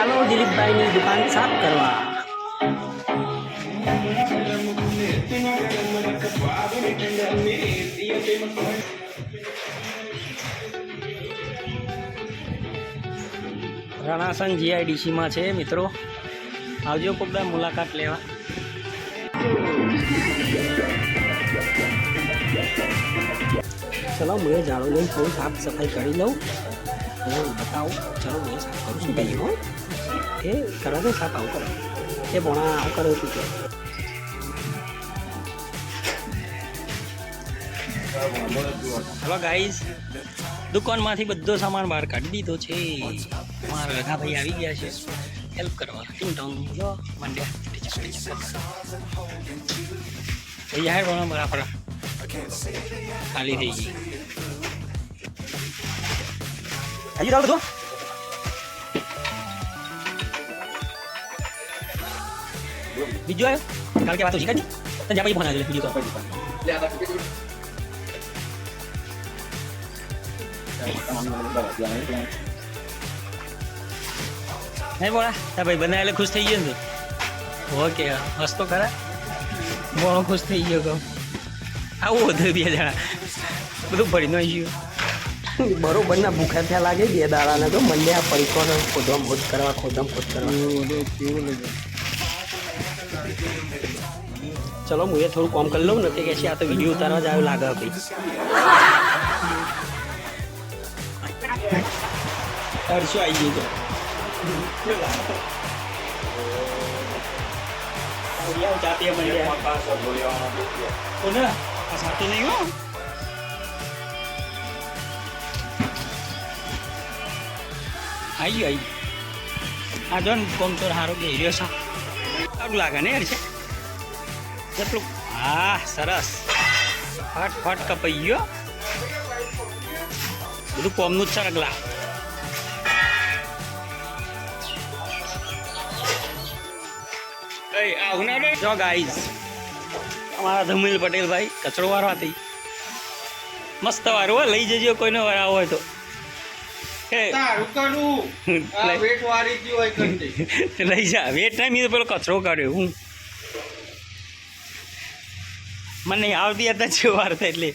ચાલો દિલીપભાઈની દુકાન સાફ કરવા. રણાસન જીઆઈડીસીમાં છે, મિત્રો. આવજો કોકદા મુલાકાત લેવા. ચલો એ ઝાડુ લઈને થોડી સાફ સફાઈ કરી લઉં. હું બતાવું ચલો હું સાફ કરું છું પહેલી હો એ કરો તો સાફ આવું કરો એ ભણા આવું કરું છું કે હલો ગાઈઝ દુકાનમાંથી બધો સામાન બહાર કાઢી દીધો છે. મારા રઘાભાઈ આવી ગયા છે. હેલ્પ કરવા. ટીમ ટોંગ જો મંડ્યા યાર ભણા બરાબર. ખાલી થઈ ગઈ. હજી રાવ બધું બીજું આવ્યો કાલ કે વાતો શીખાડી તને જ્યાં નહીં બોલા તાર ભાઈ એટલે ખુશ થઈ ગયો ને ઓકે હસતો ખરા બોણો ખુશ થઈ ગયો કહું આવું હતું બે જણા બધું ભરી નો ગયું બરોબર ના ભૂખ્યા થયા લાગે બે દાડાને તો મને આ પૈકોને ખોદમ ખોદ કરવા ખોદમ ખોદ કરવા. ચલો હું એ થોડું કોમ કરી લઉં ને તે કે છે આ તો વીડિયો ઉતારવા જ આવ્યો લાગે ભાઈ હર્ષો આવી ગયો તો. જાતીય મંડ્યા કોને? આ સાથે નહીં હો. આવી આવી આ જો ને કોમ તો સારો બે રહ્યો છે. સારું લાગે ને યાર છે. કેટલું? હા, સરસ. ફટ ફટ કપાઈ ગયો. બધું કોમનું જ છે રગલા. જો ગાઈઝ અમારા ધમીલ પટેલ ભાઈ કચરો વાળવા હતી મસ્ત વારો લઈ જજો કોઈને વાળા હોય તો. લઈ- જા. વેટ ટાઈમ એ પેલો કચરો કાઢ્યો. હું? મને આવતી હતા છે વાર્તા એટલે.